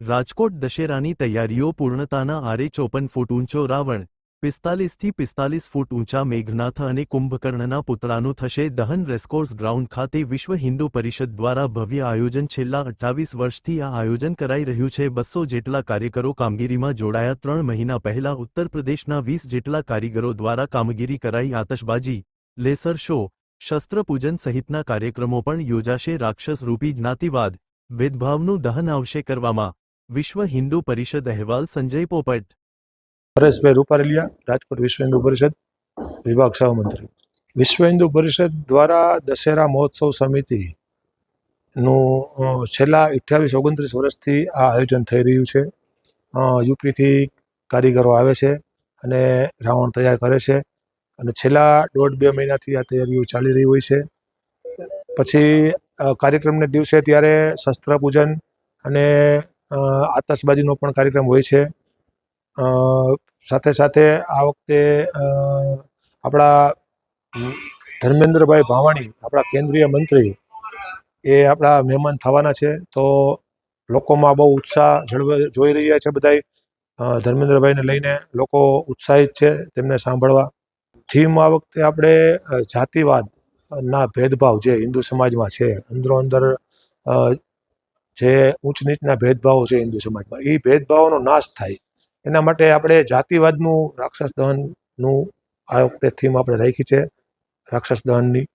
રાજકોટ દશેરાની તૈયારીઓ પૂર્ણતાના આરે ચોપન ફૂટ ઊંચો રાવણ પિસ્તાલીસથી પિસ્તાલીસ ફૂટ ઊંચા મેઘનાથ અને કુંભકર્ણના પુતળાનું થશે દહન રેસકોર્સ ગ્રાઉન્ડ ખાતે વિશ્વ હિન્દુ પરિષદ દ્વારા ભવ્ય આયોજન છેલ્લા અઠ્ઠાવીસ વર્ષથી આ આયોજન કરાઈ રહ્યું છે. બસો જેટલા કાર્યકરો કામગીરીમાં જોડાયા. ત્રણ મહિના પહેલા ઉત્તર પ્રદેશના વીસ જેટલા કારીગરો દ્વારા કામગીરી કરાઈ. આતશબાજી, લેસર શો શસ્ત્રપૂજન સહિતના કાર્યક્રમો પણ યોજાશે. રાક્ષસરૂપી જ્ઞાતિવાદ, ભેદભાવનું દહન આવશે કરવામાં વિશ્વ હિન્દુ પરિષદ અહેવાલ સંજય પોપટ. પરેશભાઈ રૂપારેલિયા, રાજકોટ વિશ્વ હિન્દુ પરિષદ વિભાગ સહમંત્રી વિશ્વ હિન્દુ પરિષદ દ્વારા દશેરા મહોત્સવ સમિતિ નું છેલ્લા અઠ્યાવીસ, ઓગણત્રીસ વર્ષથી આ આયોજન થઈ રહ્યું છે. યુપીથી કારીગરો આવે છે અને રાવણ તૈયાર કરે છે અને છેલ્લા દોઢ બે મહિનાથી આ તૈયારીઓ ચાલી રહી હોય છે. પછી કાર્યક્રમને દિવસે ત્યારે શસ્ત્ર પૂજન અને આતશબાજીનો પણ કાર્યક્રમ હોય છે. સાથે સાથે આ વખતે આપણા ધર્મેન્દ્રભાઈ ભાવાણી, આપણા કેન્દ્રીય મંત્રી, એ આપણા મહેમાન થવાના છે. તો લોકોમાં બહુ ઉત્સાહ જળવાઈ જોઈ રહ્યા છે બધાય. ધર્મેન્દ્રભાઈને લઈને લોકો ઉત્સાહિત છે તેમને સાંભળવા. થીમ આ વખતે આપણે જાતિવાદ ના ભેદભાવ જે હિન્દુ સમાજમાં છે, અંદરો અંદર જે ઊંચ નીચના ભેદભાવો છે હિન્દુ સમાજમાં એ ભેદભાવોનો નાશ થાય. એના માટે આપણે જાતિવાદનું રાક્ષસ દહનનું આ વખતે થીમ આપણે રાખી છે. રાક્ષસ દહનની